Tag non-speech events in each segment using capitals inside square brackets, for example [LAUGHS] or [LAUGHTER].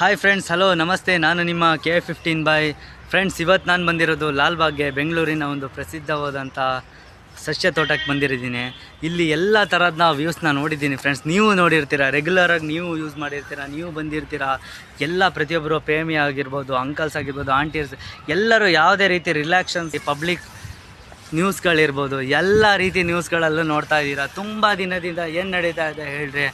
Hi friends hello ನಮಸ್ತೆ. ನಾನು ನಿಮ್ಮ ಕೆ ಫಿಫ್ಟೀನ್ ಬಾಯ್ ಫ್ರೆಂಡ್ಸ್ ಇವತ್ತು ನಾನು ಬಂದಿರೋದು ಲಾಲ್ಬಾಗ್ಗೆ, ಬೆಂಗಳೂರಿನ ಒಂದು ಪ್ರಸಿದ್ಧವಾದಂಥ ಸಸ್ಯ ತೋಟಕ್ಕೆ ಬಂದಿರಿದ್ದೀನಿ. ಇಲ್ಲಿ ಎಲ್ಲ ಥರದ ವ್ಯೂಸ್ನ ನೋಡಿದ್ದೀನಿ ಫ್ರೆಂಡ್ಸ್ ನೀವು ನೋಡಿರ್ತೀರ ರೆಗ್ಯುಲರಾಗಿ ನೀವು ಯೂಸ್ ಮಾಡಿರ್ತೀರ, ನೀವು ಬಂದಿರ್ತೀರ, ಎಲ್ಲ ಪ್ರತಿಯೊಬ್ಬರು ಪ್ರೇಮಿ ಆಗಿರ್ಬೋದು ಅಂಕಲ್ಸ್ ಆಗಿರ್ಬೋದು ಆಂಟೀಸ್ ಎಲ್ಲರೂ ಯಾವುದೇ ರೀತಿ ರಿಲ್ಯಾಕ್ಷನ್ಸ್ ಪಬ್ಲಿಕ್ ನ್ಯೂಸ್ಗಳಿರ್ಬೋದು ಎಲ್ಲ ರೀತಿ ನ್ಯೂಸ್ಗಳಲ್ಲೂ ನೋಡ್ತಾ ಇದ್ದೀರಾ. ತುಂಬ ದಿನದಿಂದ ಏನು ನಡೀತಾ ಇದೆ ಹೇಳ್ರಿ.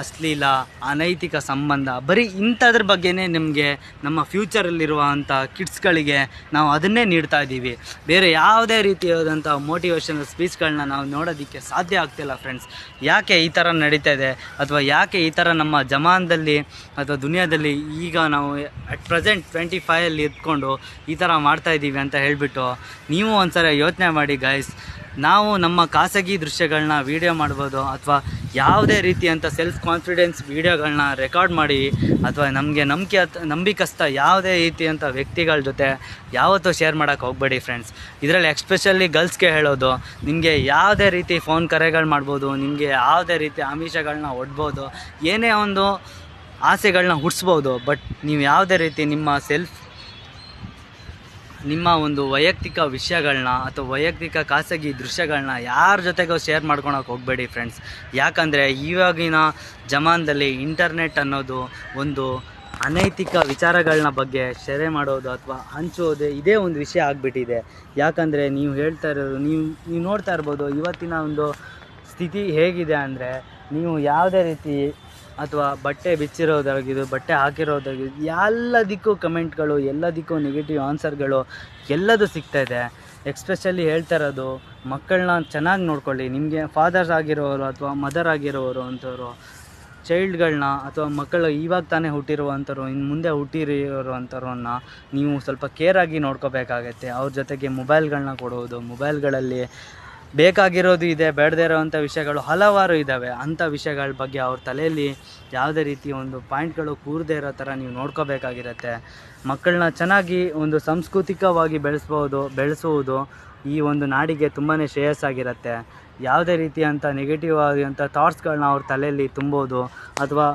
ಅಶ್ಲೀಲ, ಅನೈತಿಕ ಸಂಬಂಧ, ಬರೀ ಇಂಥದ್ರ ಬಗ್ಗೆನೇ ನಿಮಗೆ ನಮ್ಮ ಫ್ಯೂಚರಲ್ಲಿರುವಂಥ ಕಿಡ್ಸ್ಗಳಿಗೆ ನಾವು ಅದನ್ನೇ ನೀಡ್ತಾ ಇದ್ದೀವಿ. ಬೇರೆ ಯಾವುದೇ ರೀತಿಯಾದಂಥ ಮೋಟಿವೇಶನಲ್ ಸ್ಪೀಚ್ಗಳನ್ನ ನಾವು ನೋಡೋದಕ್ಕೆ ಸಾಧ್ಯ ಆಗ್ತಿಲ್ಲ ಫ್ರೆಂಡ್ಸ್ ಯಾಕೆ ಈ ಥರ ನಡೀತಾ ಇದೆ? ಅಥವಾ ಯಾಕೆ ಈ ಥರ ನಮ್ಮ ಜಮಾನದಲ್ಲಿ ಅಥವಾ ದುನಿಯಾದಲ್ಲಿ ಈಗ ನಾವು ಅಟ್ ಪ್ರೆಸೆಂಟ್ ಟ್ವೆಂಟಿ ಫೈವಲ್ಲಿ ಇದ್ಕೊಂಡು ಈ ಥರ ಮಾಡ್ತಾ ಇದ್ದೀವಿ ಅಂತ ಹೇಳಿಬಿಟ್ಟು ನೀವು ಒಂದ್ಸಲ ಯೋಚನೆ ಮಾಡಿ ಗೈಸ್ ನಾವು ನಮ್ಮ ಖಾಸಗಿ ದೃಶ್ಯಗಳನ್ನ ವೀಡಿಯೋ ಮಾಡ್ಬೋದು ಅಥವಾ ಯಾವುದೇ ರೀತಿಯಂಥ ಸೆಲ್ಫ್ ಕಾನ್ಫಿಡೆನ್ಸ್ ವೀಡಿಯೋಗಳನ್ನ ರೆಕಾರ್ಡ್ ಮಾಡಿ ಅಥವಾ ನಮಗೆ ನಂಬಿಕೆ ನಂಬಿಕಸ್ಥ ಯಾವುದೇ ರೀತಿಯಂಥ ವ್ಯಕ್ತಿಗಳ ಜೊತೆ ಯಾವತ್ತೂ ಶೇರ್ ಮಾಡೋಕ್ಕೆ ಹೋಗಬೇಡಿ ಫ್ರೆಂಡ್ಸ್ ಇದರಲ್ಲಿ ಎಕ್ಸ್ಪೆಷಲಿ ಗರ್ಲ್ಸ್ಗೆ ಹೇಳೋದು, ನಿಮಗೆ ಯಾವುದೇ ರೀತಿ ಫೋನ್ ಕರೆಗಳು ಮಾಡ್ಬೋದು, ನಿಮಗೆ ಯಾವುದೇ ರೀತಿ ಆಮಿಷಗಳನ್ನ ಒಡ್ಬೋದು, ಏನೇ ಒಂದು ಆಸೆಗಳನ್ನ ಹುಟ್ಟಿಸ್ಬೋದು ಬಟ್ ನೀವು ಯಾವುದೇ ರೀತಿ ನಿಮ್ಮ ಸೆಲ್ಫ್ ನಿಮ್ಮ ಒಂದು ವೈಯಕ್ತಿಕ ವಿಷಯಗಳನ್ನ ಅಥವಾ ವೈಯಕ್ತಿಕ ಖಾಸಗಿ ದೃಶ್ಯಗಳನ್ನ ಯಾರ ಜೊತೆಗೂ ಶೇರ್ ಮಾಡ್ಕೊಳಕ್ಕೆ ಹೋಗಬೇಡಿ ಫ್ರೆಂಡ್ಸ್ ಯಾಕಂದರೆ ಇವಾಗಿನ ಜಮಾನದಲ್ಲಿ ಇಂಟರ್ನೆಟ್ ಅನ್ನೋದು ಒಂದು ಅನೈತಿಕ ವಿಚಾರಗಳನ್ನ ಬಗ್ಗೆ ಶೆರೆ ಮಾಡೋದು ಅಥವಾ ಹಂಚೋದು ಇದೇ ಒಂದು ವಿಷಯ ಆಗಿಬಿಟ್ಟಿದೆ. ಯಾಕಂದರೆ ನೀವು ಹೇಳ್ತಾ ಇರೋದು, ನೀವು ನೀವು ನೋಡ್ತಾ ಇರ್ಬೋದು, ಇವತ್ತಿನ ಒಂದು ಸ್ಥಿತಿ ಹೇಗಿದೆ ಅಂದರೆ ನೀವು ಯಾವುದೇ ರೀತಿ ಅಥವಾ ಬಟ್ಟೆ ಬಿಚ್ಚಿರೋದಾಗಿದ್ದು ಬಟ್ಟೆ ಹಾಕಿರೋದಾಗಿದ್ದು ಎಲ್ಲದಕ್ಕೂ ಕಮೆಂಟ್ಗಳು ಎಲ್ಲದಕ್ಕೂ ನೆಗೆಟಿವ್ ಆನ್ಸರ್ಗಳು ಎಲ್ಲದೂ ಸಿಗ್ತಾ ಇದೆ. ಎಕ್ಸ್ಪೆಷಲಿ ಹೇಳ್ತಾ ಇರೋದು ಮಕ್ಕಳನ್ನ ಚೆನ್ನಾಗಿ ನೋಡ್ಕೊಳ್ಳಿ. ನಿಮಗೆ ಫಾದರ್ಸ್ ಆಗಿರೋರು ಅಥವಾ ಮದರ್ ಆಗಿರೋರು ಅಂಥವ್ರು ಚೈಲ್ಡ್ಗಳನ್ನ ಅಥವಾ ಮಕ್ಕಳು ಇವಾಗ ತಾನೇ ಹುಟ್ಟಿರುವಂಥವ್ರು, ಇನ್ನು ಮುಂದೆ ಹುಟ್ಟಿರೋರು ಅಂಥವ್ರನ್ನ ನೀವು ಸ್ವಲ್ಪ ಕೇರಾಗಿ ನೋಡ್ಕೋಬೇಕಾಗತ್ತೆ. ಅವ್ರ ಜೊತೆಗೆ ಮೊಬೈಲ್ಗಳನ್ನ ಕೊಡುವುದು ಮೊಬೈಲ್ಗಳಲ್ಲಿ ಬೇಕಾಗಿರೋದು ಇದೆ, ಬೇಡದೇ ಇರೋವಂಥ ವಿಷಯಗಳು ಹಲವಾರು ಇದ್ದಾವೆ ಅಂಥ ವಿಷಯಗಳ ಬಗ್ಗೆ ಅವ್ರ ತಲೆಯಲ್ಲಿ ಯಾವುದೇ ರೀತಿ ಒಂದು ಪಾಯಿಂಟ್ಗಳು ಕೂರದೇ ಇರೋ ಥರ ನೀವು ನೋಡ್ಕೋಬೇಕಾಗಿರತ್ತೆ. ಮಕ್ಕಳನ್ನ ಚೆನ್ನಾಗಿ ಒಂದು ಸಾಂಸ್ಕೃತಿಕವಾಗಿ ಬೆಳೆಸ್ಬೋದು, ಬೆಳೆಸುವುದು ಈ ಒಂದು ನಾಡಿಗೆ ತುಂಬಾ ಶ್ರೇಯಸ್ಸಾಗಿರುತ್ತೆ. ಯಾವುದೇ ರೀತಿಯಂಥ ನೆಗೆಟಿವ್ ಆಗಿರೋಂಥ ಥಾಟ್ಸ್ಗಳನ್ನ ಅವ್ರ ತಲೆಯಲ್ಲಿ ತುಂಬೋದು ಅಥವಾ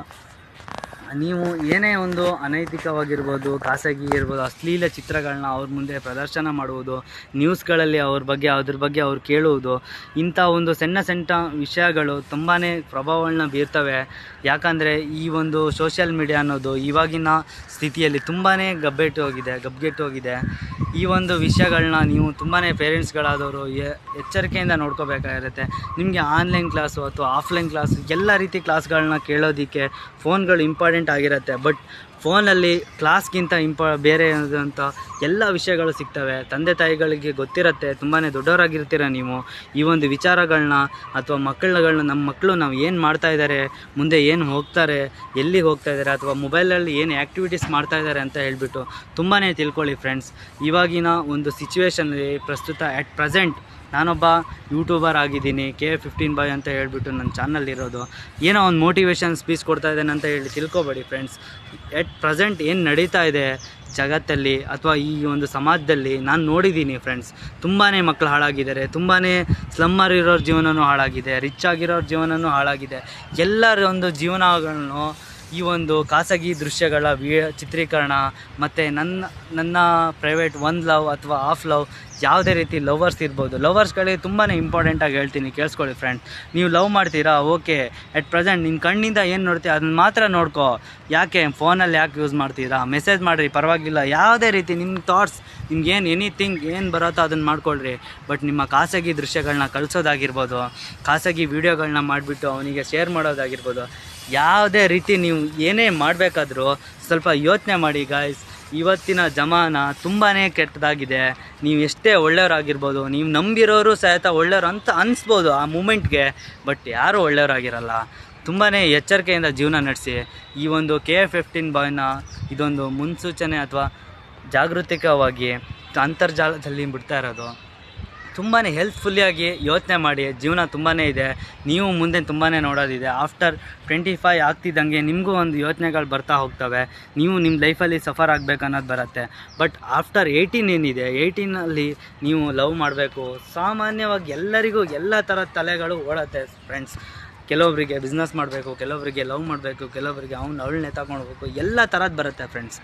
ನೀವು ಏನೇ ಒಂದು ಅನೈತಿಕವಾಗಿರ್ಬೋದು, ಖಾಸಗಿ ಇರ್ಬೋದು, ಅಶ್ಲೀಲ ಚಿತ್ರಗಳನ್ನ ಅವ್ರ ಮುಂದೆ ಪ್ರದರ್ಶನ ಮಾಡುವುದು ನ್ಯೂಸ್ಗಳಲ್ಲಿ ಅವ್ರ ಬಗ್ಗೆ, ಅದ್ರ ಬಗ್ಗೆ ಅವ್ರು ಕೇಳುವುದು, ಇಂಥ ಒಂದು ಸಣ್ಣ ಸಣ್ಣ ವಿಷಯಗಳು ತುಂಬಾ ಪ್ರಭಾವಗಳನ್ನ ಬೀರ್ತವೆ. ಯಾಕಂದರೆ ಈ ಒಂದು ಸೋಷಿಯಲ್ ಮೀಡಿಯಾ ಅನ್ನೋದು ಇವಾಗಿನ ಸ್ಥಿತಿಯಲ್ಲಿ ತುಂಬಾ ಗಬ್ಬೆಟ್ಟು ಹೋಗಿದೆ, ಗಬ್ಗೆಟ್ಟು ಹೋಗಿದೆ. ಈ ಒಂದು ವಿಷಯಗಳನ್ನ ನೀವು ತುಂಬಾ ಪೇರೆಂಟ್ಸ್ಗಳಾದವರು ಎಚ್ಚರಿಕೆಯಿಂದ ನೋಡ್ಕೋಬೇಕಾಗಿರುತ್ತೆ. ನಿಮಗೆ ಆನ್ಲೈನ್ ಕ್ಲಾಸು ಅಥವಾ ಆಫ್ಲೈನ್ ಕ್ಲಾಸ್ ಎಲ್ಲ ರೀತಿ ಕ್ಲಾಸ್ಗಳನ್ನ ಕೇಳೋದಕ್ಕೆ ಫೋನ್ಗಳು ಇಂಪಾರ್ಟೆಂಟ್ ಆಗಿರುತ್ತೆ. ಬಟ್ ಫೋನಲ್ಲಿ ಕ್ಲಾಸ್ಗಿಂತ ಇಂಪ ಬೇರೆ ಆದಂಥ ಎಲ್ಲ ವಿಷಯಗಳು ಸಿಗ್ತವೆ. ತಂದೆ ತಾಯಿಗಳಿಗೆ ಗೊತ್ತಿರುತ್ತೆ ತುಂಬಾ ದೊಡ್ಡವರಾಗಿರ್ತೀರ ನೀವು. ಈ ಒಂದು ವಿಚಾರಗಳನ್ನ ಅಥವಾ ಮಕ್ಕಳುಗಳನ್ನ ನಮ್ಮ ಮಕ್ಕಳು ನಾವು ಏನು ಮಾಡ್ತಾ ಇದ್ದಾರೆ ಮುಂದೆ ಏನು ಹೋಗ್ತಾರೆ ಎಲ್ಲಿಗೆ ಹೋಗ್ತಾ ಇದ್ದಾರೆ ಅಥವಾ ಮೊಬೈಲಲ್ಲಿ ಏನು ಆ್ಯಕ್ಟಿವಿಟೀಸ್ ಮಾಡ್ತಾ ಇದ್ದಾರೆ ಅಂತ ಹೇಳಿಬಿಟ್ಟು ತುಂಬಾ ತಿಳ್ಕೊಳ್ಳಿ ಫ್ರೆಂಡ್ಸ್ ಇವಾಗಿನ ಒಂದು ಸಿಚುವೇಷನಲ್ಲಿ ಪ್ರಸ್ತುತ ಆ್ಯಟ್ ಪ್ರೆಸೆಂಟ್ ನಾನೊಬ್ಬ ಯೂಟ್ಯೂಬರ್ ಆಗಿದ್ದೀನಿ ಕೆ ಫಿಫ್ಟೀನ್ ಬಾಯ್ ಅಂತ ಹೇಳಿಬಿಟ್ಟು ನನ್ನ ಚಾನಲ್ಲಿರೋದು ಏನೋ ಒಂದು ಮೋಟಿವೇಶನ್ ಸ್ಪೀಚ್ ಕೊಡ್ತಾ ಇದ್ದೇನೆ ಅಂತ ಹೇಳಿ ತಿಳ್ಕೊಬೇಡಿ ಫ್ರೆಂಡ್ಸ್ ಎಟ್ ಪ್ರೆಸೆಂಟ್ ಏನು ನಡೀತಾ ಇದೆ ಜಗತ್ತಲ್ಲಿ ಅಥವಾ ಈ ಒಂದು ಸಮಾಜದಲ್ಲಿ ನಾನು ನೋಡಿದ್ದೀನಿ ಫ್ರೆಂಡ್ಸ್ ತುಂಬಾ ಮಕ್ಕಳು ಹಾಳಾಗಿದ್ದಾರೆ ತುಂಬಾ ಸ್ಲಮ್ಮರ್ ಇರೋರ ಜೀವನವೂ ಹಾಳಾಗಿದೆ ರಿಚ್ ಆಗಿರೋರ ಜೀವನವೂ ಹಾಳಾಗಿದೆ. ಎಲ್ಲರ ಒಂದು ಜೀವನಗಳನ್ನು ಈ ಒಂದು ಖಾಸಗಿ ದೃಶ್ಯಗಳ ವಿ ಚಿತ್ರೀಕರಣ ಮತ್ತು ನನ್ನ ನನ್ನ ಪ್ರೈವೇಟ್ ಒನ್ ಲವ್ ಅಥವಾ ಆಫ್ ಲವ್ ಯಾವುದೇ ರೀತಿ ಲವರ್ಸ್ ಇರ್ಬೋದು. ಲವರ್ಸ್ಗಳಿಗೆ ತುಂಬಾ ಇಂಪಾರ್ಟೆಂಟಾಗಿ ಹೇಳ್ತೀನಿ, ಕೇಳಿಸ್ಕೊಳ್ಳಿ ಫ್ರೆಂಡ್ ನೀವು ಲವ್ ಮಾಡ್ತೀರಾ? ಓಕೆ ಎಟ್ ಪ್ರೆಸೆಂಟ್ ನಿನ್ನ ಕಣ್ಣಿಂದ ಏನು ನೋಡ್ತೀಯ ಅದನ್ನ ಮಾತ್ರ ನೋಡ್ಕೋ. ಯಾಕೆ? ಫೋನಲ್ಲಿ ಯಾಕೆ ಯೂಸ್ ಮಾಡ್ತೀರಾ? ಮೆಸೇಜ್ ಮಾಡಿರಿ, ಪರವಾಗಿಲ್ಲ. ಯಾವುದೇ ರೀತಿ ನಿಮ್ಮ ಥಾಟ್ಸ್ ನಿಮ್ಗೇನು ಎನಿಥಿಂಗ್ ಏನು ಬರುತ್ತೋ ಅದನ್ನು ಮಾಡ್ಕೊಳ್ರಿ. ಬಟ್ ನಿಮ್ಮ ಖಾಸಗಿ ದೃಶ್ಯಗಳನ್ನ ಕಳಿಸೋದಾಗಿರ್ಬೋದು, ಖಾಸಗಿ ವೀಡಿಯೋಗಳನ್ನ ಮಾಡಿಬಿಟ್ಟು ಅವನಿಗೆ ಶೇರ್ ಮಾಡೋದಾಗಿರ್ಬೋದು. ಯಾವುದೇ ರೀತಿ ನೀವು ಏನೇ ಮಾಡಬೇಕಾದ್ರೂ ಸ್ವಲ್ಪ ಯೋಚನೆ ಮಾಡಿ ಗಾಯ್ಸ್ ಇವತ್ತಿನ ಜಮಾನ ತುಂಬಾ ಕೆಟ್ಟದಾಗಿದೆ. ನೀವು ಎಷ್ಟೇ ಒಳ್ಳೆಯವರಾಗಿರ್ಬೋದು, ನೀವು ನಂಬಿರೋರು ಸಹಿತ ಒಳ್ಳೆಯವರು ಅಂತ ಅನಿಸ್ಬೋದು ಆ ಮೂಮೆಂಟ್ಗೆ ಬಟ್ ಯಾರೂ ಒಳ್ಳೆಯವರಾಗಿರಲ್ಲ. ತುಂಬಾ ಎಚ್ಚರಿಕೆಯಿಂದ ಜೀವನ ನಡೆಸಿ. ಈ ಒಂದು ಕೆ ಎಫ್ ಫಿಫ್ಟೀನ್ ಬಾಯ್ನ ಇದೊಂದು ಮುನ್ಸೂಚನೆ ಅಥವಾ ಜಾಗೃತಿಕವಾಗಿ ಅಂತರ್ಜಾಲದಲ್ಲಿ ಬಿಡ್ತಾ ಇರೋದು. ತುಂಬಾ ಹೆಲ್ತ್ಫುಲ್ಲಿಯಾಗಿ ಯೋಚನೆ ಮಾಡಿ, ಜೀವನ ತುಂಬಾ ಇದೆ, ನೀವು ಮುಂದೆ ತುಂಬಾ ನೋಡೋದಿದೆ. ಆಫ್ಟರ್ ಟ್ವೆಂಟಿ ಫೈವ್ ಆಗ್ತಿದ್ದಂಗೆ ನಿಮಗೂ ಒಂದು ಯೋಚನೆಗಳು ಬರ್ತಾ ಹೋಗ್ತವೆ. ನೀವು ನಿಮ್ಮ ಲೈಫಲ್ಲಿ ಸಫರ್ ಆಗಬೇಕು ಅನ್ನೋದು ಬರುತ್ತೆ. ಬಟ್ ಆಫ್ಟರ್ ಏಯ್ಟೀನ್ ಏನಿದೆ ಏಯ್ಟೀನಲ್ಲಿ ನೀವು ಲವ್ ಮಾಡಬೇಕು, ಸಾಮಾನ್ಯವಾಗಿ ಎಲ್ಲರಿಗೂ ಎಲ್ಲ ಥರದ ತಲೆಗಳು ಓಡತ್ತೆ ಫ್ರೆಂಡ್ಸ್ ಕೆಲವೊಬ್ಬರಿಗೆ ಬಿಸ್ನೆಸ್ ಮಾಡಬೇಕು ಕೆಲವೊಬ್ಬರಿಗೆ ಲವ್ ಮಾಡಬೇಕು ಕೆಲವೊಬ್ಬರಿಗೆ ಅವ್ನು ಅವಳನ್ನೇ ತಗೊಳ್ಬೇಕು ಎಲ್ಲ ಥರದ್ದು ಬರುತ್ತೆ ಫ್ರೆಂಡ್ಸ್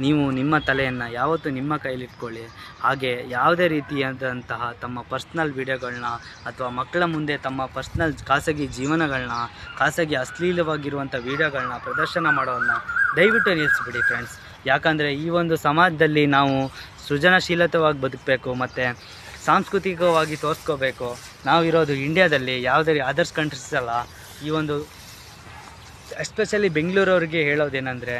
ನೀವು ನಿಮ್ಮ ತಲೆಯನ್ನು ಯಾವತ್ತೂ ನಿಮ್ಮ ಕೈಲಿಟ್ಕೊಳ್ಳಿ ಹಾಗೆ ಯಾವುದೇ ರೀತಿಯಾದಂತಹ ತಮ್ಮ ಪರ್ಸ್ನಲ್ ವಿಡಿಯೋಗಳನ್ನ ಅಥವಾ ಮಕ್ಕಳ ಮುಂದೆ ತಮ್ಮ ಪರ್ಸ್ನಲ್ ಖಾಸಗಿ ಜೀವನಗಳನ್ನ ಖಾಸಗಿ ಅಶ್ಲೀಲವಾಗಿರುವಂಥ ವಿಡಿಯೋಗಳನ್ನ ಪ್ರದರ್ಶನ ಮಾಡೋದನ್ನ ದಯವಿಟ್ಟು ನಿಲ್ಲಿಸ್ಬಿಡಿ ಫ್ರೆಂಡ್ಸ್ ಯಾಕಂದರೆ ಈ ಒಂದು ಸಮಾಜದಲ್ಲಿ ನಾವು ಸೃಜನಶೀಲತವಾಗಿ ಬದುಕಬೇಕು ಮತ್ತು ಸಾಂಸ್ಕೃತಿಕವಾಗಿ ತೋರಿಸ್ಕೋಬೇಕು. ನಾವಿರೋದು ಇಂಡಿಯಾದಲ್ಲಿ ಯಾವುದೇ ಅದರ್ಸ್ ಕಂಟ್ರೀಸ್ ಅಲ್ಲ, ಈ ಒಂದು ಎಸ್ಪೆಷಲಿ ಬೆಂಗಳೂರವ್ರಿಗೆ ಹೇಳೋದೇನೆಂದರೆ,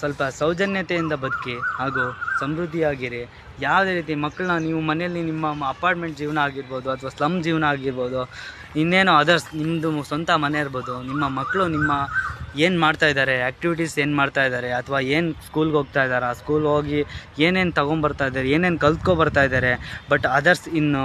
ಸ್ವಲ್ಪ ಸೌಜನ್ಯತೆಯಿಂದ ಬದುಕಿ ಹಾಗೂ ಸಮೃದ್ಧಿಯಾಗಿರಿ. ಯಾವುದೇ ರೀತಿ ಮಕ್ಕಳನ್ನ ನೀವು ಮನೆಯಲ್ಲಿ ನಿಮ್ಮ ಅಪಾರ್ಟ್ಮೆಂಟ್ ಜೀವನ ಆಗಿರ್ಬೋದು ಅಥವಾ ಸ್ಲಮ್ ಜೀವನ ಆಗಿರ್ಬೋದು ಇನ್ನೇನೋ ಅದರ್ಸ್ ನಿಮ್ಮದು ಸ್ವಂತ ಮನೆ ಇರ್ಬೋದು, ನಿಮ್ಮ ಮಕ್ಕಳು ನಿಮ್ಮ ಏನು ಮಾಡ್ತಾ ಇದ್ದಾರೆ ಆ್ಯಕ್ಟಿವಿಟೀಸ್ ಏನು ಮಾಡ್ತಾ ಇದ್ದಾರೆ ಅಥವಾ ಏನು ಸ್ಕೂಲ್ಗೆ ಹೋಗ್ತಾ ಇದ್ದಾರೆ ಆ ಸ್ಕೂಲ್ ಹೋಗಿ ಏನೇನು ತೊಗೊಂಬರ್ತಾ ಇದ್ದಾರೆ ಏನೇನು ಕಲ್ತ್ಕೊಬರ್ತಾ ಇದ್ದಾರೆ ಬಟ್ ಅದರ್ಸ್ ಇನ್ನು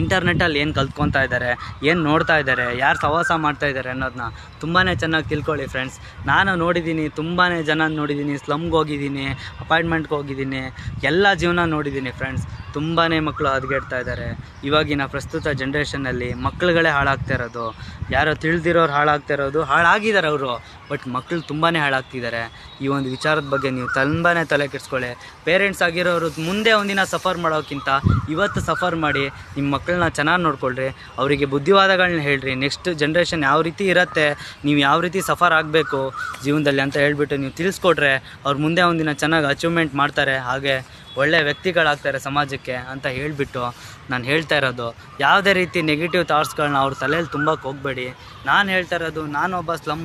ಇಂಟರ್ನೆಟಲ್ಲಿ ಏನು ಕಲ್ತ್ಕೊತಾ ಇದ್ದಾರೆ ಏನು ನೋಡ್ತಾ ಇದ್ದಾರೆ ಯಾರು ಸವಾಸ ಮಾಡ್ತಾ ಇದ್ದಾರೆ ಅನ್ನೋದನ್ನ ತುಂಬಾ ಚೆನ್ನಾಗಿ ತಿಳ್ಕೊಳ್ಳಿ ಫ್ರೆಂಡ್ಸ್ ನಾನು ನೋಡಿದ್ದೀನಿ ತುಂಬಾ ಜನ ನೋಡಿದ್ದೀನಿ ಸ್ಲಮ್ಗೆ ಹೋಗಿದ್ದೀನಿ ಅಪಾಯಿಂಟ್ಮೆಂಟ್ಗೆ ಹೋಗಿದ್ದೀನಿ ಎಲ್ಲ ಜೀವನ ನೋಡಿದ್ದೀನಿ ಫ್ರೆಂಡ್ಸ್ ತುಂಬಾ ಮಕ್ಕಳು ಹದಗೆಡ್ತಾ ಇದ್ದಾರೆ ಇವಾಗಿನ ಪ್ರಸ್ತುತ ಜನ್ರೇಷನಲ್ಲಿ ಮಕ್ಕಳುಗಳೇ ಹಾಳಾಗ್ತಾ ಇರೋದು. ಯಾರೋ ತಿಳಿದಿರೋರು ಹಾಳಾಗ್ತಾ ಇರೋದು. ಹಾಳಾಗಿದ್ದಾರೆ ಅವರು. ಬಟ್ ಮಕ್ಕಳು ತುಂಬಾ ಹಾಳಾಗ್ತಿದ್ದಾರೆ ಈ ಒಂದು ವಿಚಾರದ ಬಗ್ಗೆ ನೀವು ತುಂಬಾ ತಲೆ ಕೆಡಿಸ್ಕೊಳ್ಳಿ. ಪೇರೆಂಟ್ಸ್ ಆಗಿರೋರು ಮುಂದೆ ಒಂದಿನ ಸಫರ್ ಮಾಡೋಕ್ಕಿಂತ ಇವತ್ತು ಸಫರ್ ಮಾಡಿ ನಿಮ್ಮ ಮಕ್ಕಳನ್ನ ಚೆನ್ನಾಗಿ ನೋಡ್ಕೊಳ್ರಿ. ಅವರಿಗೆ ಬುದ್ಧಿವಾದಗಳನ್ನ ಹೇಳ್ರಿ. ನೆಕ್ಸ್ಟ್ ಜನ್ರೇಷನ್ ಯಾವ ರೀತಿ ಇರುತ್ತೆ, ನೀವು ಯಾವ ರೀತಿ ಸಫರ್ ಆಗಬೇಕು ಜೀವನದಲ್ಲಿ ಅಂತ ಹೇಳ್ಬಿಟ್ಟು ನೀವು ತಿಳಿಸ್ಕೊಟ್ರೆ ಅವ್ರು ಮುಂದೆ ಒಂದಿನ ಚೆನ್ನಾಗಿ ಅಚೀವ್ಮೆಂಟ್ ಮಾಡ್ತಾರೆ. ಹಾಗೆ ಒಳ್ಳೆ ವ್ಯಕ್ತಿಗಳಾಗ್ತಾರೆ ಸಮಾಜಕ್ಕೆ ಅಂತ ಹೇಳಿಬಿಟ್ಟು ನಾನು ಹೇಳ್ತಾ ಇರೋದು. ಯಾವುದೇ ರೀತಿ ನೆಗೆಟಿವ್ ಥಾಟ್ಸ್ಗಳನ್ನ ಅವ್ರ ತಲೆಯಲ್ಲಿ ತುಂಬಕ್ಕೆ ಹೋಗಬೇಡಿ. ನಾನು ಹೇಳ್ತಾ ಇರೋದು ನಾನೊಬ್ಬ ಸ್ಲಮ್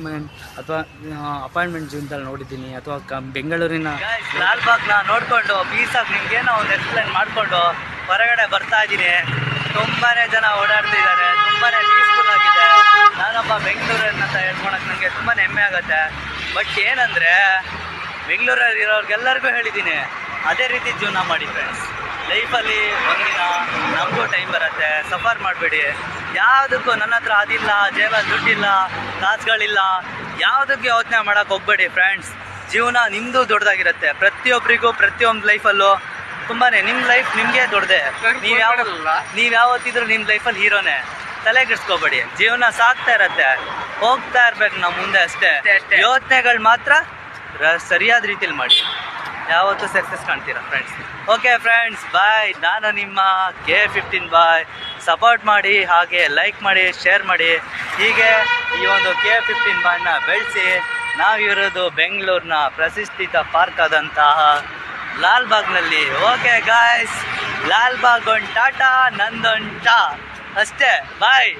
ಅಥವಾ ಅಪಾಯಿಂಟ್ಮೆಂಟ್ ಜೀವನದಲ್ಲಿ ನೋಡಿದ್ದೀನಿ ಅಥವಾ ಕ, ಬೆಂಗಳೂರಿನ ಲಾಲ್ಬಾಗ್ನ ನೋಡಿಕೊಂಡು ಪೀಸಾಗಿ ನಿಮಗೇನೋ ಒಂದು ಎಕ್ಸ್ಪ್ಲೈನ್ ಮಾಡಿಕೊಂಡು ಹೊರಗಡೆ ಬರ್ತಾ ಇದ್ದೀನಿ. ತುಂಬಾ ಜನ ಓಡಾಡ್ತಿದ್ದಾರೆ ತುಂಬಾ ಪೀಸ್ಫುಲ್ ಆಗಿದೆ. ನಾನೊಬ್ಬ ಬೆಂಗಳೂರನ್ನ ಹೇಳ್ಕೊಳಕ್ಕೆ ನನಗೆ ತುಂಬಾ ಹೆಮ್ಮೆ ಆಗುತ್ತೆ. ಬಟ್ ಏನಂದರೆ ಬೆಂಗಳೂರಲ್ಲಿ ಇರೋರ್ಗೆಲ್ಲರಿಗೂ ಹೇಳಿದ್ದೀನಿ ಅದೇ ರೀತಿ ಜೀವನ ಮಾಡಿ ಫ್ರೆಂಡ್ಸ್ ಲೈಫಲ್ಲಿ ಒಂದಿನ ನಮಗೂ ಟೈಮ್ ಬರುತ್ತೆ ಸಫರ್ ಮಾಡಬೇಡಿ. ಯಾವುದಕ್ಕೂ ನನ್ನ ಹತ್ರ ಅದಿಲ್ಲ ಜೇಬಲ್ಲಿ ದುಡ್ಡಿಲ್ಲ ಕಾಸುಗಳಿಲ್ಲ ಯಾವುದಕ್ಕೆ ಯೋಚನೆ ಮಾಡೋಕೆ ಹೋಗಬೇಡಿ ಫ್ರೆಂಡ್ಸ್ ಜೀವನ ನಿಮ್ಮದು ದೊಡ್ಡದಾಗಿರುತ್ತೆ. ಪ್ರತಿಯೊಬ್ಬರಿಗೂ ಪ್ರತಿಯೊಂದು ಲೈಫಲ್ಲೂ ತುಂಬಾ ನಿಮ್ಮ ಲೈಫ್ ನಿಮಗೆ ದೊಡ್ಡದೆ. ನೀವು ಯಾವ ನೀವು ಯಾವತ್ತಿದ್ರು ನಿಮ್ಮ ಲೈಫಲ್ಲಿ ಹೀರೋನೇ. ತಲೆ ಕೆಡಿಸ್ಕೋಬೇಡಿ. ಜೀವನ ಸಾಕ್ತಾ ಇರತ್ತೆ. ಹೋಗ್ತಾ ಇರ್ಬೇಕು ನಾವು ಮುಂದೆ ಅಷ್ಟೇ. ಯೋಚನೆಗಳು ಮಾತ್ರ ಸರಿಯಾದ ರೀತಿಯಲ್ಲಿ ಮಾಡಿ. ಯಾವತ್ತೂ ಸಕ್ಸಸ್ ಕಾಣ್ತೀರಾ ಫ್ರೆಂಡ್ಸ್ ಓಕೆ ಫ್ರೆಂಡ್ಸ್ ಬಾಯ್ ನಾನು ನಿಮ್ಮ ಕೆ ಫಿಫ್ಟೀನ್ ಬಾಯ್ ಸಪೋರ್ಟ್ ಮಾಡಿ, ಹಾಗೆ ಲೈಕ್ ಮಾಡಿ ಶೇರ್ ಮಾಡಿ. ಹೀಗೆ ಈ ಒಂದು ಕೆ ಫಿಫ್ಟೀನ್ ಬಾಯ್ನ ಬೆಳೆಸಿ, ನಾವಿರೋದು ಬೆಂಗಳೂರಿನ ಪ್ರತಿಷ್ಠಿತ ಪಾರ್ಕ್ ಆದಂತಹ ಲಾಲ್ಬಾಗ್ನಲ್ಲಿ. ಓಕೆ ಗಾಯ್ಸ್ ಲಾಲ್ಬಾಗ್ ಒನ್ ಟಾಟಾ ನಂದೊಂದು ಟಾ. ಅಷ್ಟೇ. ಬಾಯ್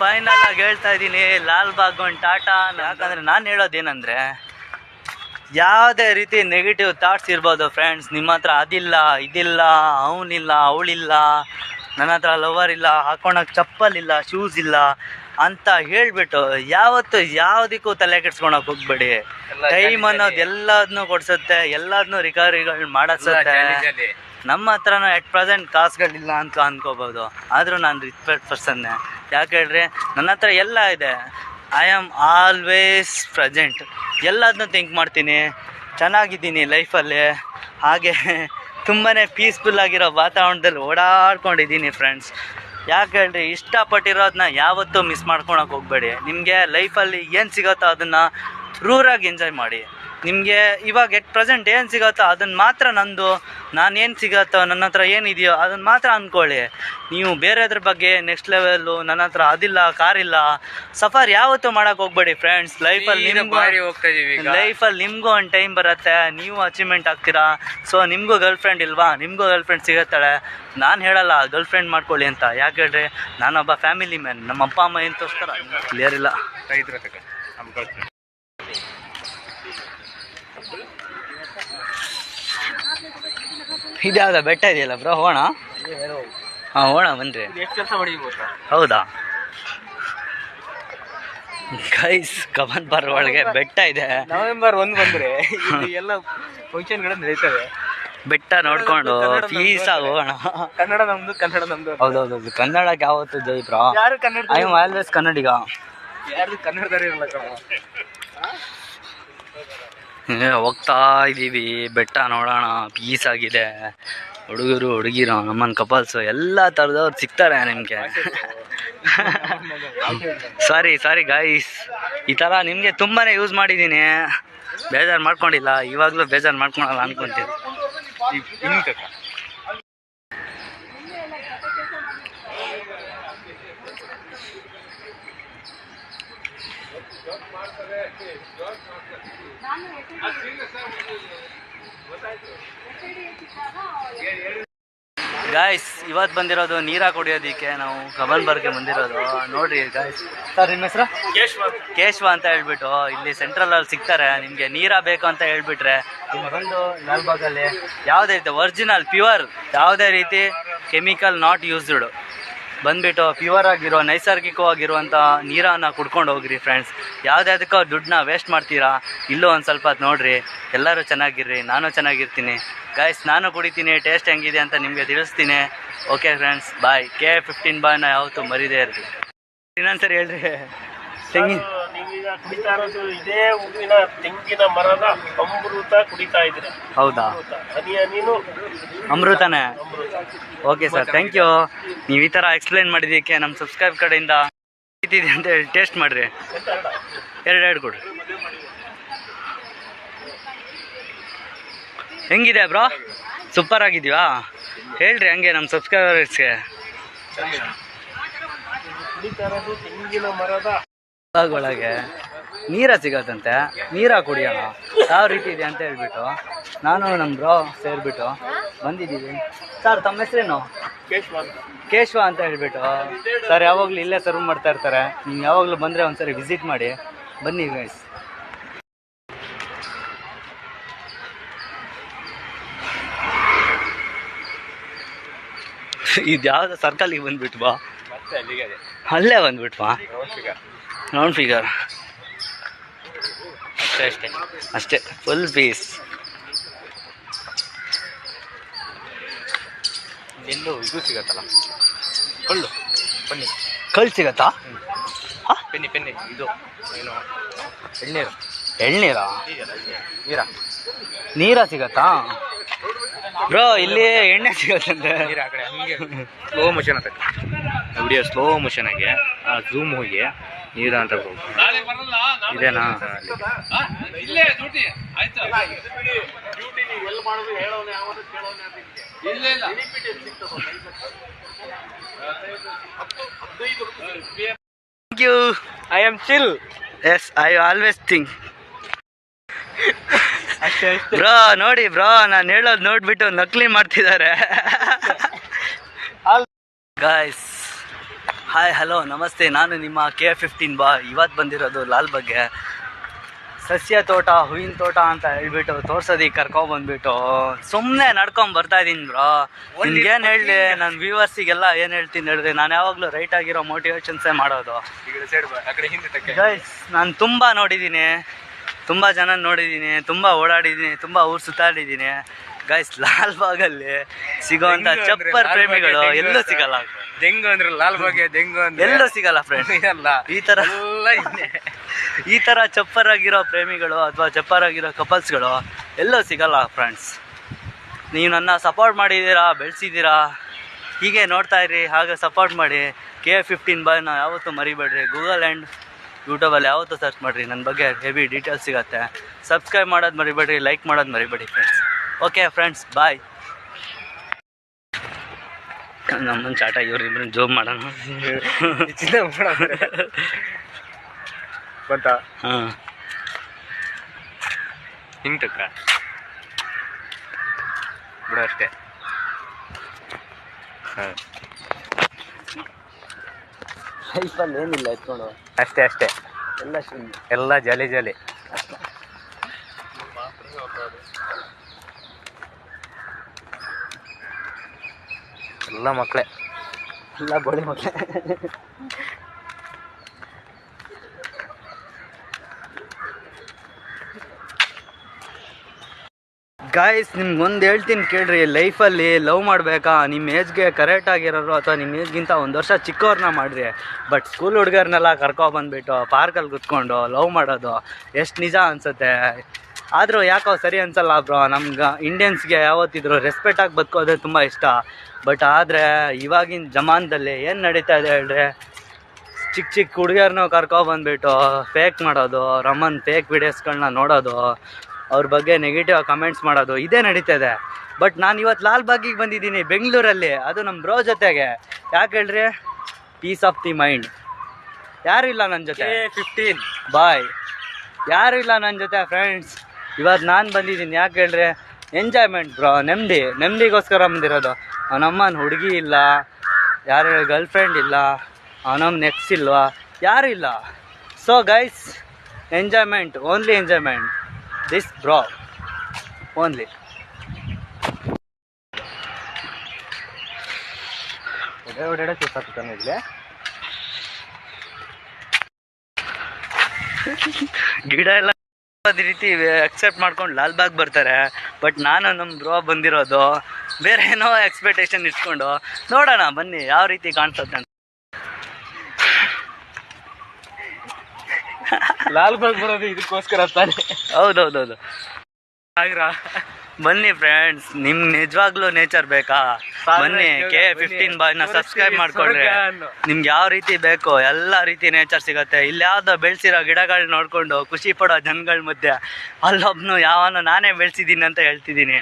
ಫೈನಲ್ ಆಗಿ ಹೇಳ್ತಾ ಇದ್ದೀನಿ. ಲಾಲ್ಬಾಗ್ ಒನ್ ಟಾಟಾ ಯಾಕಂದ್ರೆ ನಾನು ಹೇಳೋದೇನಂದ್ರೆ ಯಾವುದೇ ರೀತಿ ನೆಗೆಟಿವ್ ಥಾಟ್ಸ್ ಇರ್ಬೋದು ಫ್ರೆಂಡ್ಸ್ ನಿಮ್ಮ ಹತ್ರ ಅದಿಲ್ಲ ಇದಿಲ್ಲ ಅವನಿಲ್ಲ ಅವಳಿಲ್ಲ ನನ್ನ ಹತ್ರ ಲವರ್ ಇಲ್ಲ ಹಾಕೊಳಕ್ಕೆ ಚಪ್ಪಲ್ ಇಲ್ಲ ಶೂಸ್ ಇಲ್ಲ ಅಂತ ಹೇಳ್ಬಿಟ್ಟು ಯಾವತ್ತು ಯಾವುದಕ್ಕೂ ತಲೆ ಕೆಡ್ಸ್ಕೊಳಕ್ ಹೋಗ್ಬೇಡಿ. ಟೈಮ್ ಅನ್ನೋದು ಎಲ್ಲದನ್ನೂ ಕೊಡ್ಸುತ್ತೆ ಎಲ್ಲದನ್ನು ರಿಕವರಿಗಳು ಮಾಡಿಸುತ್ತೆ. ನಮ್ಮ ಹತ್ರನೂ ಎಟ್ ಪ್ರೆಸೆಂಟ್ ಕಾಸುಗಳಿಲ್ಲ ಅಂತ ಅನ್ಕೋಬೋದು. ಆದರೂ ನಾನು ರಿಸ್ಪೆಕ್ಟ್ ಪರ್ಸನ್ನೇ ಯಾಕೆ ಹೇಳ್ರಿ? ನನ್ನ ಹತ್ರ ಎಲ್ಲ ಇದೆ. ಐ ಆಮ್ ಆಲ್ವೇಸ್ ಪ್ರೆಸೆಂಟ್ ಎಲ್ಲದನ್ನೂ ಥಿಂಕ್ ಮಾಡ್ತೀನಿ. ಚೆನ್ನಾಗಿದ್ದೀನಿ ಲೈಫಲ್ಲಿ ಹಾಗೆ [LAUGHS] ತುಂಬಾ ಪೀಸ್ಫುಲ್ ಆಗಿರೋ ವಾತಾವರಣದಲ್ಲಿ ಓಡಾಡ್ಕೊಂಡಿದ್ದೀನಿ ಫ್ರೆಂಡ್ಸ್ ಯಾಕೆ ಹೇಳ್ರಿ ಇಷ್ಟಪಟ್ಟಿರೋದನ್ನ ಯಾವತ್ತೂ ಮಿಸ್ ಮಾಡ್ಕೊಳಕ್ಕೆ ಹೋಗಬೇಡಿ. ನಿಮಗೆ ಲೈಫಲ್ಲಿ ಏನು ಸಿಗುತ್ತೋ ಅದನ್ನು ರೂರಾಗಿ ಎಂಜಾಯ್ ಮಾಡಿ. ನಿಮಗೆ ಇವಾಗ ಎಟ್ ಪ್ರೆಸೆಂಟ್ ಏನು ಸಿಗುತ್ತೋ ಅದನ್ನು ಮಾತ್ರ ನಂದು ನಾನು ಏನು ಸಿಗುತ್ತೋ ನನ್ನ ಹತ್ರ ಏನಿದೆಯೋ ಅದನ್ನು ಮಾತ್ರ ಅಂದ್ಕೊಳ್ಳಿ ನೀವು ಬೇರೆದ್ರ ಬಗ್ಗೆ ನೆಕ್ಸ್ಟ್ ಲೆವೆಲ್ಲು ನನ್ನ ಹತ್ರ ಅದಿಲ್ಲ ಕಾರಿಲ್ಲ ಸಫರ್ ಯಾವತ್ತೂ ಮಾಡೋಕೆ ಹೋಗ್ಬೇಡಿ ಫ್ರೆಂಡ್ಸ್ ಲೈಫಲ್ಲಿ ನಿಮ್ಗೂ ಲೈಫಲ್ಲಿ ನಿಮಗೂ ಒಂದು ಟೈಮ್ ಬರುತ್ತೆ ನೀವು ಅಚೀವ್ಮೆಂಟ್ ಆಗ್ತೀರಾ? ಸೊ ನಿಮಗೂ ಗರ್ಲ್ ಫ್ರೆಂಡ್ ಇಲ್ವಾ? ನಿಮಗೂ ಗರ್ಲ್ ಫ್ರೆಂಡ್ ಸಿಗುತ್ತಾಳೆ? ನಾನು ಹೇಳಲ್ಲ ಗರ್ಲ್ ಫ್ರೆಂಡ್ ಮಾಡ್ಕೊಳ್ಳಿ ಅಂತ. ಯಾಕೆ ಹೇಳ್ರಿ? ನಾನೊಬ್ಬ ಫ್ಯಾಮಿಲಿ ಮ್ಯಾನ್ ನಮ್ಮ ಅಪ್ಪ ಅಮ್ಮ ಏನು ತೋರಿಸ್ತಾರ ಕ್ಲಿಯರ್ ಇಲ್ಲ ಇದ್ಯಾವ್ದ ಬೆಟ್ಟ ಇದೆಯಲ್ಲ ಬ್ರೋ ಹೋಣ ಹಾಂ ಹೋಣ ಬನ್ರಿ. ಹೌದಾ? ಗೈಸ್ ಕಮನ್ ಬಾರ್ ಒಳಗೆ ಬೆಟ್ಟ ಇದೆ. ನವೆಂಬರ್ ಒಂದ್ ಬಂದ್ರೆ ಎಲ್ಲ ಫಂಕ್ಷನ್ಗಳು ನಡೀತವೆ. ಬೆಟ್ಟ ನೋಡ್ಕೊಂಡು ಪೀಸ್ ಹೋಗೋಣ. ಕನ್ನಡ ನಮ್ದು ಕನ್ನಡ ನಮ್ದು ಹೌದೌದು ಕನ್ನಡಕ್ಕೆ ಯಾವತ್ತು ಜೈ ಬ್ರೋ ಯಾರು ಕನ್ನಡ ಐ ಆಲ್ವೇಸ್ ಕನ್ನಡಿಗ. ಯಾರು ಕನ್ನಡದಾರ ಇರಲ್ಲ ಹೋಗ್ತಾ ಇದ್ದೀವಿ ಬೆಟ್ಟ ನೋಡೋಣ ಪೀಸ್ ಆಗಿದೆ ಹುಡುಗರು ಹುಡುಗಿರು ನಮ್ಮನ್ ಕಪಲ್ಸು ಎಲ್ಲ ಥರದವ್ರು ಸಿಗ್ತಾರೆ ನಿಮಗೆ ಸಾರಿ ಸಾರಿ ಗಾಯ್ಸ್ ಈ ಥರ ನಿಮಗೆ ತುಂಬಾ ಯೂಸ್ ಮಾಡಿದ್ದೀನಿ ಬೇಜಾರು ಮಾಡ್ಕೊಂಡಿಲ್ಲ ಇವಾಗಲೂ ಬೇಜಾರು ಮಾಡ್ಕೊಳಲ್ಲ ಅನ್ಕೊಂತೀನಿ ಗಾಯ್ಸ್ ಇವತ್ತು ಬಂದಿರೋದು ನೀರ ಕುಡಿಯೋದಿಕ್ಕೆ ನಾವು ಕಬನ್ಬರ್ಗೆ ಬಂದಿರೋದು. ನೋಡ್ರಿ ಗಾಯ್ಸ್ ಸರ್ ನಿಮ್ಮ ಹೆಸರು? ಕೇಶವ. ಅಂತ ಹೇಳ್ಬಿಟ್ಟು ಇಲ್ಲಿ ಸೆಂಟ್ರಲ್ ಅಲ್ಲಿ ಸಿಗ್ತಾರೆ. ನಿಮಗೆ ನೀರ ಬೇಕು ಅಂತ ಹೇಳ್ಬಿಟ್ರೆ ಇಲ್ಲಿ ಬಂದು ಲಾಲ್ಬಾಗಲ್ಲಿ ಯಾವುದೇ ರೀತಿ ಒರಿಜಿನಲ್ ಪ್ಯೂರ್ ಯಾವುದೇ ರೀತಿ ಕೆಮಿಕಲ್ ನಾಟ್ ಯೂಸ್ಡ್ ಬಂದ್ಬಿಟ್ಟು ಪ್ಯೂರ್ ಆಗಿರೋ ನೈಸರ್ಗಿಕವಾಗಿರುವಂಥ ನೀರನ್ನು ಕುಡ್ಕೊಂಡು ಹೋಗ್ರಿ ಫ್ರೆಂಡ್ಸ್ ಯಾವುದ್ಯಾವುದಕ್ಕೋ ದುಡ್ಡನ್ನ ವೇಸ್ಟ್ ಮಾಡ್ತೀರಾ? ಇಲ್ಲೋ ಒಂದು ಸ್ವಲ್ಪ ನೋಡ್ರಿ. ಎಲ್ಲರೂ ಚೆನ್ನಾಗಿರ್ರಿ, ನಾನು ಚೆನ್ನಾಗಿರ್ತೀನಿ. ಗಾಯ್ಸ್ ನಾನು ಕುಡಿತೀನಿ ಟೇಸ್ಟ್ ಹೆಂಗಿದೆ ಅಂತ ನಿಮಗೆ ತಿಳಿಸ್ತೀನಿ. Okay friends bye K fifteen ಬಾಯ್ನ ಯಾವತ್ತೂ ಮರಿದೇ ಇರಲಿ ಇನ್ನೊಂದ್ಸರಿ ಹೇಳ್ರಿ. ತೆಂಗಿನ ನೀವೀಗ ಕುಡಿತಾ ಇರೋದು ಇದೇ ಹೂವಿನ ತೆಂಗಿನ ಮರದ ಅಮೃತ ಕುಡಿತಾ ಇದ್ದೀರ. ಹೌದಾ? ಹನಿ ಹನಿನು ಅಮೃತನೇ? ಓಕೆ ಸರ್ ಥ್ಯಾಂಕ್ ಯು ನೀವು ಈ ಥರ ಎಕ್ಸ್ಪ್ಲೈನ್ ಮಾಡಿದ್ದಕ್ಕೆ ನಮ್ಮ ಸಬ್ಸ್ಕ್ರೈಬ್ ಕಡೆಯಿಂದ ಇದೆ ಅಂತ ಹೇಳಿ ಟೇಸ್ಟ್ ಮಾಡಿರಿ? ಎರಡು ಎರಡು ಕೊಡ್ರಿ. ಹೆಂಗಿದೆ ಬ್ರೋ? ಸೂಪರ್ ಆಗಿದೀವಾ ಹೇಳ್ರಿ ಹಂಗೆ ನಮ್ಮ ಸಬ್ಸ್ಕ್ರೈಬರ್ಸ್ಗೆ ತೆಂಗಿನ ಮರದ ಒಳಗೆ ನೀರ ಸಿಗತ್ತಂತೆ. ನೀರ ಕುಡಿಯೋಣ. ಯಾವ ರೀತಿ ಇದೆ ಅಂತ ಹೇಳ್ಬಿಟ್ಟು ನಾನು ನಮ್ಮ ಬ್ರೋ ಸೇರಿಬಿಟ್ಟು ಬಂದಿದ್ದೀವಿ. ಸರ್, ತಮ್ಮ ಹೆಸರೇನು? ಕೇಶವ ಅಂತ ಹೇಳ್ಬಿಟ್ಟು. ಸರ್, ಯಾವಾಗಲೂ ಇಲ್ಲೇ ಸರ್ವ್ ಮಾಡ್ತಾ ಇರ್ತಾರೆ. ನೀವು ಯಾವಾಗಲೂ ಬಂದರೆ ಒಂದ್ಸರಿ ವಿಸಿಟ್ ಮಾಡಿ. ಬನ್ನಿ ಗೈಸ್ ಇದು ಯಾವ್ದು ಸರ್ಕಲಿಗೆ ಬಂದ್ಬಿಟ್ಟು ಬಾ ಮತ್ತೆ ಅಲ್ಲಿಗೆ ಅದೇ ಅಲ್ಲೇ ಬಂದ್ಬಿಟ್ಟು ರೌಂಡ್ ಫಿಗರ್ ಅಷ್ಟೇ ಅಷ್ಟೇ. ಅಷ್ಟೇ. ಫುಲ್ ಪೀಸ್ ಎಲ್ಲೂ ಇದು ಸಿಗತ್ತಲ್ಲ. ಕಳ್ಳು ಬನ್ನಿ ಕಳ್ ಸಿಗತ್ತಾ? ಪೆನ್ನಿ ಪೆನ್ನಿ ಇದು. ಏನು? ಎಳ್ನೀರು. ಎಳ್ನೀರಾ? ನೀರ. ನೀರ ಸಿಗತ್ತಾ? ಬ್ರೋ ಇಲ್ಲಿ ಎಣ್ಣೆ ಸಿಗತ್ತಂತೆ. ನೀರ ಆ ಕಡೆ ಹಂಗೆ. ಸ್ಲೋ ಮೋಷನ್ ಅಂತ ವಿಡಿಯೋ ಸ್ಲೋ ಮೋಷನ್ ಆಗಿ ಝೂಮ್ ಹೋಗಿ. ನೀರ ಅಂತ. ಇದೇನಾ? Thank you I am chill yes I always think bro ನೋಡಿ ಬ್ರೋ ನಾನು ಹೇಳೋದು ನೋಡ್ಬಿಟ್ಟು ನಕಲಿ ಮಾಡ್ತಿದ್ದಾರೆ. ಗಾಯ್ಸ್ ಹಾಯ್ ಹಲೋ ನಮಸ್ತೆ. ನಾನು ನಿಮ್ಮ ಕೆ ಫಿಫ್ಟೀನ್ ಬಾ. ಇವತ್ತು ಬಂದಿರೋದು ಲಾಲ್ ಬಗ್ಗೆ. ಸಸ್ಯ ತೋಟ ಹೂವಿನ ತೋಟ ಅಂತ ಹೇಳ್ಬಿಟ್ಟು ತೋರ್ಸೋದಿಕ್ಕೆ ಕರ್ಕೊಂಬಂದ್ಬಿಟ್ಟು ಸುಮ್ಮನೆ ನಡ್ಕೊಂಡು ಬರ್ತಾ ಇದ್ದೀನಿ ಬ್ರೋ. ಏನು ಹೇಳಲಿ? ನನ್ನ ವ್ಯೂವರ್ಸಿಗೆಲ್ಲ ಏನು ಹೇಳ್ತೀನಿ ಹೇಳಿದೆ ನಾನು ಯಾವಾಗಲೂ ರೈಟ್ ಆಗಿರೋ ಮೋಟಿವೇಶನ್ಸೇ ಮಾಡೋದು. ನಾನು ತುಂಬ ನೋಡಿದ್ದೀನಿ ತುಂಬ ಜನ ನೋಡಿದ್ದೀನಿ ತುಂಬ ಓಡಾಡಿದ್ದೀನಿ ತುಂಬ ಊರು ಸುತ್ತಾಡಿದ್ದೀನಿ ಗೈಸ್ ಲಾಲ್ ಬಾಗ್ ಅಲ್ಲಿ ಸಿಗುವಂತ ಚಪ್ಪರ್ ಪ್ರೇಮಿಗಳು ಎಲ್ಲೂ ಸಿಗಲ್ಲ ಡೆಂಗು ಅಂದ್ರೆ ಲಾಲ್ ಬಾಗ್ ಡೆಂಗು ಅಂದ್ರೆ ಎಲ್ಲೂ ಸಿಗಲ್ಲ ಫ್ರೆಂಡ್ ಎಲ್ಲ [LAUGHS] ಈ ತರ [LAUGHS] ಈ ತರ ಚಪ್ಪರ್ ಆಗಿರೋ ಪ್ರೇಮಿಗಳು ಅಥವಾ ಚಪ್ಪರ್ ಆಗಿರೋ ಕಪಲ್ಸ್ಗಳು ಎಲ್ಲೂ ಸಿಗಲ್ಲ ಫ್ರೆಂಡ್ಸ್ ನೀವು ನನ್ನ ಸಪೋರ್ಟ್ ಮಾಡಿದ್ದೀರಾ ಬೆಳೆಸಿದ್ದೀರಾ? ಹೀಗೆ ನೋಡ್ತಾ ಇರಿ ಹಾಗೆ ಸಪೋರ್ಟ್ ಮಾಡಿ. ಕೆ ಫಿಫ್ಟೀನ್ ಬಾಯ್ನ ಯಾವತ್ತೂ ಮರಿಬೇಡ್ರಿ. ಗೂಗಲ್ ಆ್ಯಂಡ್ ಯೂಟ್ಯೂಬಲ್ಲಿ ಯಾವತ್ತೂ ಸರ್ಚ್ ಮಾಡಿರಿ. ನನ್ನ ಬಗ್ಗೆ ಹೆವಿ ಡೀಟೇಲ್ಸ್ ಸಿಗುತ್ತೆ. ಸಬ್ಸ್ಕ್ರೈಬ್ ಮಾಡೋದು ಮರಿಬೇಡ್ರಿ ಲೈಕ್ ಮಾಡೋದು ಮರಿಬೇಡಿ ಫ್ರೆಂಡ್ಸ್ ಓಕೆ ಫ್ರೆಂಡ್ಸ್ ಬಾಯ್ ನಮ್ಮನ್ನು ಚಾಟ ಇವ್ರಿಬ್ರು ಜೋಬ್ ಮಾಡೋಣ. ಬಂತ? ಹಾಂ. ಹಿಂಗ್ ತಕ್ಕ? ಬಿಡು ಅಷ್ಟೇ. ಹಾ. ಏನಿಲ್ಲ ಎತ್ಕೊಂಡು ಅಷ್ಟೇ ಅಷ್ಟೇ. ಎಲ್ಲ ಎಲ್ಲ ಜಾಲಿ ಜಾಲಿ. ಎಲ್ಲ ಮಕ್ಕಳೇ ಎಲ್ಲ ಬಳಿ ಮಕ್ಕಳೇ ಗಾಯ್ಸ್ ನಿಮ್ಗೆ ಒಂದು ಹೇಳ್ತೀನಿ ಕೇಳ್ರಿ ಲೈಫಲ್ಲಿ ಲವ್ ಮಾಡಬೇಕಾ ನಿಮ್ಮ ಏಜ್ಗೆ ಕರೆಕ್ಟ್ ಆಗಿರೋರು ಅಥವಾ ನಿಮ್ಮ ಏಜ್ಗಿಂತ ಒಂದು ವರ್ಷ ಚಿಕ್ಕವ್ರನ್ನ ಮಾಡಿರಿ. ಬಟ್ ಸ್ಕೂಲ್ ಹುಡುಗರ್ನೆಲ್ಲ ಕರ್ಕೊಬಂದ್ಬಿಟ್ಟು ಪಾರ್ಕಲ್ಲಿ ಕುತ್ಕೊಂಡು ಲವ್ ಮಾಡೋದು ಎಷ್ಟು ನಿಜ ಅನಿಸುತ್ತೆ? ಆದರೂ ಯಾಕೋ ಸರಿ ಅನ್ಸಲ್ಲ ಬ್ರೋ ನಮ್ಗೆ ಇಂಡಿಯನ್ಸ್ಗೆ ಯಾವತ್ತಿದ್ರು ರೆಸ್ಪೆಕ್ಟಾಗಿ ಬದುಕೋದೇ ತುಂಬ ಇಷ್ಟ. ಬಟ್ ಆದರೆ ಇವಾಗಿನ ಜಮಾನದಲ್ಲಿ ಏನು ನಡೀತಾ ಇದೆ ಹೇಳ್ರೆ ಚಿಕ್ಕ ಚಿಕ್ಕ ಹುಡುಗಿಯರ್ನ ಕರ್ಕೊಬಂದ್ಬಿಟ್ಟು ಫೇಕ್ ಮಾಡೋದು ರಮನ್ ಫೇಕ್ ವಿಡಿಯೋಸ್ಗಳನ್ನ ನೋಡೋದು ಅವ್ರ ಬಗ್ಗೆ ನೆಗೆಟಿವ್ ಕಮೆಂಟ್ಸ್ ಮಾಡೋದು ಇದೇ ಇದೆ. ಬಟ್ ನಾನು ಇವತ್ತು ಲಾಲ್ಬಾಗಿಗೆ ಬಂದಿದ್ದೀನಿ ಬೆಂಗಳೂರಲ್ಲಿ ಅದು ನಮ್ಮ ಬ್ರೋ ಜೊತೆಗೆ. ಯಾಕೆ ಹೇಳ್ರಿ? ಪೀಸ್ ಆಫ್ ದಿ ಮೈಂಡ್ ಯಾರು ಇಲ್ಲ ನನ್ನ ಜೊತೆ? ಫಿಫ್ಟೀನ್ ಬಾಯ್ ಯಾರು ಇಲ್ಲ ನನ್ನ ಜೊತೆ ಫ್ರೆಂಡ್ಸ್ ಇವತ್ತು ನಾನು ಬಂದಿದ್ದೀನಿ ಯಾಕೆ ಹೇಳಿದ್ರೆ ಎಂಜಾಯ್ಮೆಂಟ್ ಬ್ರೋ ನೆಮ್ಮದಿ ನೆಮ್ಮದಿಗೋಸ್ಕರ ಬಂದಿರೋದು. ಅವನಮ್ಮನ ಹುಡುಗಿ ಇಲ್ಲ ಯಾರು ಗರ್ಲ್ ಫ್ರೆಂಡ್ ಇಲ್ಲ ಅವನಮ್ಮ ನೆಕ್ಸ್ ಇಲ್ವಾ? ಯಾರು ಇಲ್ಲ. So guys enjoyment only enjoyment this bro only ಗಿಡ ಎಲ್ಲ ಅದೇ ರೀತಿ ಅಕ್ಸೆಪ್ಟ್ ಮಾಡ್ಕೊಂಡು ಲಾಲ್ಬಾಗ್ ಬರ್ತಾರೆ. ಬಟ್ ನಾನು ನಮ್ಮ ಬ್ರೋ ಬಂದಿರೋದು ಬೇರೆ ಏನೋ ಎಕ್ಸ್ಪೆಕ್ಟೇಷನ್ ಇಟ್ಕೊಂಡು ನೋಡೋಣ ಬನ್ನಿ ಯಾವ ರೀತಿ ಕಾಣಿಸುತ್ತೆ ಅಂತ. ಲಾಲ್ಬಾಗ್ ಬರೋದು ಇದಕ್ಕೋಸ್ಕರ ತಾನೆ? ಹೌದೌದೌದು. ಬನ್ನಿ ಫ್ರೆಂಡ್ಸ್ ನಿಮ್ ನಿಜವಾಗ್ಲೂ ನೇಚರ್ ಬೇಕಾ? ಬನ್ನಿ ಕೆ ಫಿಫ್ಟೀನ್ ಬಾಯ್ನ ಸಬ್ಸ್ಕ್ರೈಬ್ ಮಾಡ್ಕೊಳ್ರಿ. ನಿಮ್ಗೆ ಯಾವ ರೀತಿ ಬೇಕು ಎಲ್ಲ ರೀತಿ ನೇಚರ್ ಸಿಗತ್ತೆ. ಇಲ್ಲಿ ಯಾವ್ದೋ ಬೆಳೆಸಿರೋ ಗಿಡಗಳ್ ನೋಡ್ಕೊಂಡು ಖುಷಿ ಪಡೋ ಜನಗಳ ಮಧ್ಯೆ ಅಲ್ಲೊಬ್ನು ಯಾವನೋ ನಾನೇ ಬೆಳೆಸಿದ್ದೀನಿ ಅಂತ ಹೇಳ್ತಿದ್ದೀನಿ.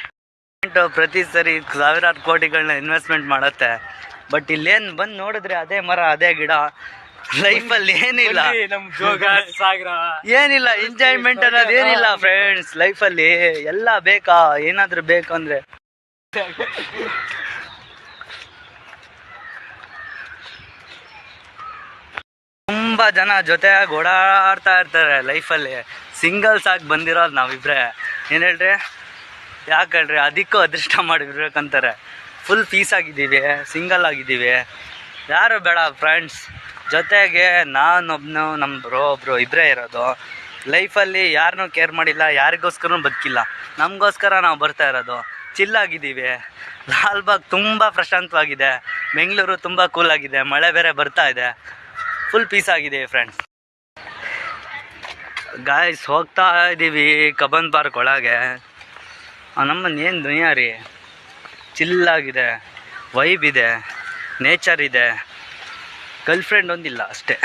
ಪ್ರತಿ ಸರಿ ಸಾವಿರಾರು ಕೋಟಿಗಳನ್ನ ಇನ್ವೆಸ್ಟ್ಮೆಂಟ್ ಮಾಡತ್ತೆ. ಬಟ್ ಇಲ್ಲೇನು ಬಂದು ನೋಡಿದ್ರೆ ಅದೇ ಮರ ಅದೇ ಗಿಡ ಲೈಫಲ್ಲಿ ಏನಿಲ್ಲ. ನಮ್ ಜೋಗ ಸಾಗರ. ಏನಿಲ್ಲ ಎಂಜಾಯ್ಮೆಂಟ್ ಅನ್ನೋದು ಏನಿಲ್ಲ ಫ್ರೆಂಡ್ಸ್ ಲೈಫಲ್ಲಿ ಎಲ್ಲ ಬೇಕಾ? ಏನಾದ್ರೂ ಬೇಕು ಅಂದ್ರೆ. ತುಂಬಾ ಜನ ಜೊತೆ ಓಡಾಡ್ತಾ ಇರ್ತಾರೆ ಲೈಫಲ್ಲಿ ಸಿಂಗಲ್ಸ್ ಆಗಿ ಬಂದಿರೋದು ನಾವಿಬ್ರೆ. ಏನು ಹೇಳ್ರಿ? ಯಾಕೆ ಹೇಳ್ರಿ? ಅದಕ್ಕೂ ಅದೃಷ್ಟ ಮಾಡಿರ್ಬೇಕಂತಾರೆ ಫುಲ್ ಪೀಸ್ ಆಗಿದ್ದೀವಿ ಸಿಂಗಲ್ ಆಗಿದ್ದೀವಿ. ಯಾರು ಬೇಡ ಫ್ರೆಂಡ್ಸ್ ಜೊತೆಗೆ ನಾನೊಬ್ನು ನಮ್ಮ ಬ್ರೋ ಒಬ್ರು ಇಬ್ಬರೇ ಇರೋದು. ಲೈಫಲ್ಲಿ ಯಾರನ್ನೂ ಕೇರ್ ಮಾಡಿಲ್ಲ ಯಾರಿಗೋಸ್ಕರ ಬದುಕಿಲ್ಲ. ನಮಗೋಸ್ಕರ ನಾವು ಬರ್ತಾ ಇರೋದು. ಚಿಲ್ಲಾಗಿದ್ದೀವಿ ಲಾಲ್ಬಾಗ್ ತುಂಬ ಪ್ರಶಾಂತವಾಗಿದೆ. ಬೆಂಗಳೂರು ತುಂಬ ಕೂಲ್ ಆಗಿದೆ. ಮಳೆ ಬೇರೆ ಬರ್ತಾ ಇದೆ. ಫುಲ್ ಪೀಸ್ ಆಗಿದೆ ಫ್ರೆಂಡ್ಸ್ ಗಾಯ್ಸ್ ಹೋಗ್ತಾ ಇದ್ದೀವಿ ಕಬನ್ ಪಾರ್ಕ್ ಒಳಗೆ. ನಮ್ಮನ್ನ ಏನು ದುನಿಯಾ ರೀ? ಚಿಲ್ಲಾಗಿದೆ ವೈಬ್ ಇದೆ. ನೇಚರ್ ಇದೆ. ಗರ್ಲ್ ಫ್ರೆಂಡ್ ಒಂದಿಲ್ಲ ಅಷ್ಟೇ.